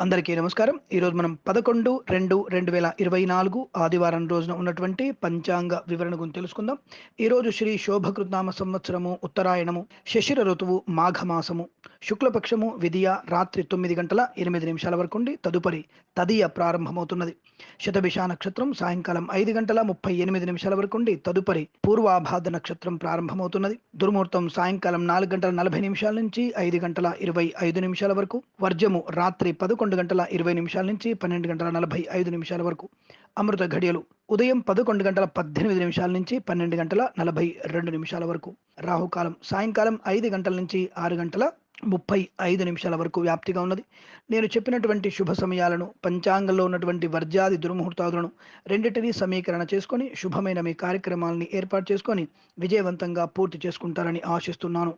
అందరికీ నమస్కారం. ఈరోజు మనం పదకొండు రెండు రెండు వేల ఇరవై నాలుగు ఆదివారం రోజున ఉన్నటువంటి పంచాంగ వివరణ గురించి తెలుసుకుందాం. ఈరోజు శ్రీ శోభకృత్నామ సంవత్సరము ఉత్తరాయణము శశిర ఋతువు మాఘమాసము. శుక్లపక్షము విధియ రాత్రి తొమ్మిది గంటల ఎనిమిది నిమిషాల వరకు ఉండి తదుపరి తదియ ప్రారంభమవుతున్నది. శతభిష నక్షత్రం సాయంకాలం ఐదు గంటల ముప్పై ఎనిమిది నిమిషాల వరకు ఉండి తదుపరి పూర్వాభాద నక్షత్రం ప్రారంభమవుతున్నది. దుర్ముహూర్తం సాయంకాలం నాలుగు గంటల నలభై నిమిషాల నుంచి ఐదు గంటల ఇరవై ఐదు నిమిషాల వరకు వర్జము రాత్రి పదకొండు గంటల ఇరవై నిమిషాల నుంచి పన్నెండు గంటల నలభై ఐదు నిమిషాల వరకు అమృత ఘడియలు ఉదయం పదకొండు గంటల పద్దెనిమిది నిమిషాల నుంచి పన్నెండు గంటల నలభై రెండు నిమిషాల వరకు రాహుకాలం సాయంకాలం ఐదు గంటల నుంచి ఆరు గంటల ముప్పై ఐదు నిమిషాల వరకు వ్యాప్తిగా ఉన్నది. నేను చెప్పినటువంటి శుభ సమయాలను పంచాంగంలో ఉన్నటువంటి వర్జాది దుర్ముహూర్తాదులను రెండింటినీ సమీకరణ చేసుకొని శుభమైన మీ కార్యక్రమాలని ఏర్పాటు చేసుకొని విజయవంతంగా పూర్తి చేసుకుంటారని ఆశిస్తున్నాను.